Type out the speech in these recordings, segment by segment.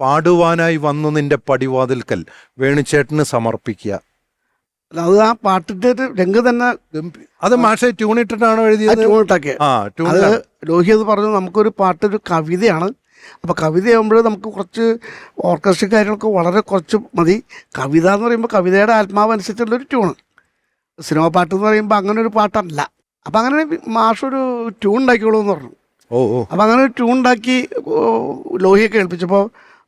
പാടുവാനായി വന്നു നിന്റെ പടിവാതിൽക്കൽ. വേണുചേട്ടന് സമർപ്പിക്കുക. അത് ആ പാട്ടിന്റെ ഒരു രംഗ് തന്നെ അത് മാഷെ ട്യൂൺ ഇട്ടിട്ടാണോ എഴുതിയത് ട്യൂണിട്ടൊക്കെ. ആ ട്യൂൺ അത് ലോഹി അത് പറഞ്ഞു നമുക്കൊരു പാട്ടൊരു കവിതയാണ്. അപ്പോൾ കവിതയാകുമ്പോൾ നമുക്ക് കുറച്ച് ഓർക്കസ്ട്ര കാര്യങ്ങളൊക്കെ വളരെ കുറച്ച് മതി. കവിത എന്ന് പറയുമ്പോൾ കവിതയുടെ ആത്മാവ് അനുസരിച്ചുള്ളൊരു ട്യൂണ്. സിനിമ പാട്ട് എന്ന് പറയുമ്പോൾ അങ്ങനെ ഒരു പാട്ടല്ല. അപ്പം അങ്ങനെ മാഷൊരു ട്യൂൺ ഉണ്ടാക്കിയോളൂ എന്ന് പറഞ്ഞു. ഓ അപ്പോൾ അപ്പം അങ്ങനെ ഒരു ട്യൂൺ ഉണ്ടാക്കി ലോഹിയൊക്കെ ലോഹിയെ കേൾപ്പിച്ചപ്പോൾ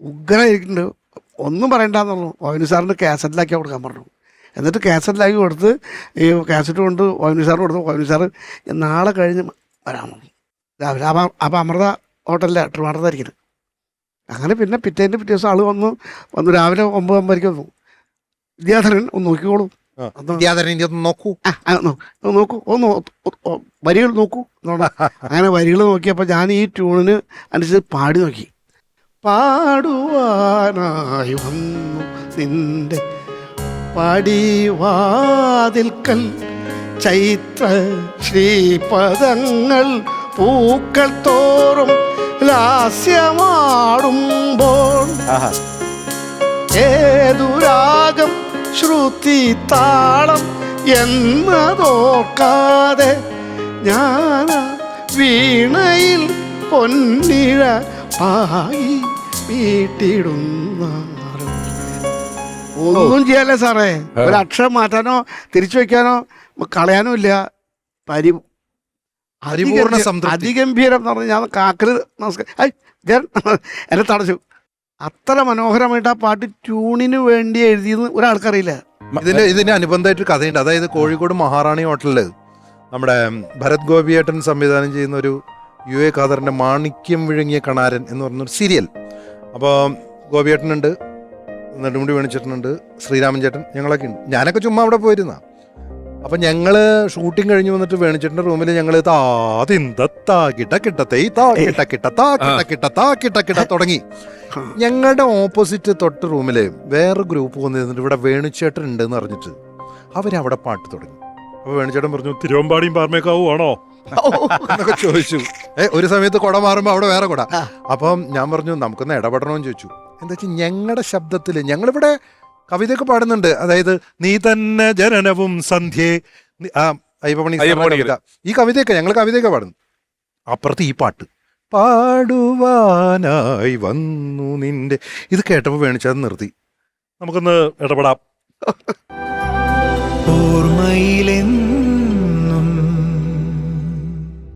ഉഗ്രനായിട്ടുണ്ട് ഒന്നും പറയണ്ടെന്നുള്ളൂ ഓവിനി സാറിന് കാസറ്റിലാക്കി കൊടുക്കാൻ പറഞ്ഞു എന്നിട്ട് കാസറ്റിലാക്കി കൊടുത്ത് ഈ കാസറ്റ് കൊണ്ട് ഓവിനി സാറിന് കൊടുത്തു ഓവിനി സാറ് നാളെ കഴിഞ്ഞ് വരാൻ പറഞ്ഞു രാവിലെ അപ്പം അപ്പം അമൃത ഹോട്ടലിലെ ട്രിവാണ്ടത്തായിരിക്കുന്നത് അങ്ങനെ പിന്നെ പിറ്റേന്റെ പിറ്റേ ദിവസം ആൾ വന്നു വന്നു രാവിലെ ഒമ്പത് ഒമ്പതരയ്ക്ക് വന്നു വിദ്യാധരൻ ഒന്ന് നോക്കിക്കോളൂ. വിദ്യാധരൻ ഇനി ഒന്ന് നോക്കൂ. ആ, ആ, നോ- നോക്കൂ. ഒന്ന് ഒ- ഒ- ഒ- വരികൾ നോക്കൂ. എന്നോട് അങ്ങനെ വരികൾ നോക്കിയപ്പോൾ ഞാൻ ഈ ട്യൂണിന് അനുസരിച്ച് പാടി നോക്കി. പാടുവാനായി വന്നു നിന്റെ പടിവാതിൽക്കൽ ചൈത്ര ശ്രീപദങ്ങൾ പൂക്കൾ തോറും ലാസ്യമാടുമ്പോൾ ഏതു രാഗം ശ്രുതി താളം എന്നതോർക്കാതെ ഞാൻ വീണയിൽ പൊന്നിഴ പായി വീട്ടിടുന്ന ഒന്നും ചെയ്യാല്ലേ സാറേ? ഒരു അക്ഷരം മാറ്റാനോ തിരിച്ചു വെക്കാനോ കളയാനോ ഇല്ല. പരി അതിഗംഭീരം- എന്ന് പറഞ്ഞാൽ ഞാൻ കാക്കൽ നമസ്കാരം എന്നെ തടച്ചു. അത്ര മനോഹരമായിട്ട് ആ പാട്ട് ട്യൂണിന് വേണ്ടി എഴുതിയെന്ന് ഒരാൾക്കറിയില്ല. ഇതിന് ഇതിന് അനുബന്ധമായിട്ട് കഥയുണ്ട്. അതായത് കോഴിക്കോട് മഹാറാണി ഹോട്ടലിൽ നമ്മുടെ ഭരത് ഗോപിയേട്ടൻ സംവിധാനം ചെയ്യുന്ന ഒരു യു എ ഖാദറിന്റെ മാണിക്യം വിഴുങ്ങിയ കണാരൻ എന്ന് പറഞ്ഞൊരു സീരിയൽ. അപ്പോൾ ഗോപിയേട്ടനുണ്ട് നെടുമുടി വേണിച്ചേട്ടനുണ്ട് ശ്രീരാമൻ ചേട്ടൻ ഞങ്ങളൊക്കെ ഉണ്ട് ഞാനൊക്കെ ചുമ്മാ അവിടെ പോയിരുന്ന. അപ്പം ഞങ്ങൾ ഷൂട്ടിംഗ് കഴിഞ്ഞ് വന്നിട്ട് വേണിച്ചിട്ടുണ്ട് റൂമിൽ ഞങ്ങൾ തുടങ്ങി. ഞങ്ങളുടെ ഓപ്പോസിറ്റ് തൊട്ട് റൂമിൽ വേറെ ഗ്രൂപ്പ് വന്നിരുന്നിട്ട് ഇവിടെ വേണുചേട്ടൻ ഉണ്ടെന്ന് അറിഞ്ഞിട്ട് അവരവിടെ പാട്ട് തുടങ്ങി. അപ്പൊ വേണുചേട്ടൻ പറഞ്ഞു തിരുവമ്പാടിയും പാർമേക്കാവും ആണോ? എന്നൊക്കെ ചോദിച്ചു. ഏ ഒരു സമയത്ത് കുട മാറുമ്പോൾ അവിടെ വേറെ കുട. അപ്പം ഞാൻ പറഞ്ഞു നമുക്കൊന്ന് ഇടപെടണമെന്ന് ചോദിച്ചു. എന്താ വെച്ചാൽ ഞങ്ങളുടെ ശബ്ദത്തിൽ ഞങ്ങളിവിടെ കവിതയൊക്കെ പാടുന്നുണ്ട്. അതായത് നീ തന്നെ ജനനവും സന്ധ്യേ. അയ്യപ്പണി അയ്യപ്പമണി. ഈ കവിതയൊക്കെ ഞങ്ങൾ കവിതയൊക്കെ പാടുന്നു. അപ്പുറത്ത് ഈ പാട്ട്. പാടുവാനായി വന്നു നിന്റെ ഇത് കേട്ടപ്പോൾ വേണിച്ചത് നിർത്തി. നമുക്കൊന്ന് ഇടപെടാം. ഓർമ്മയിലെന്നും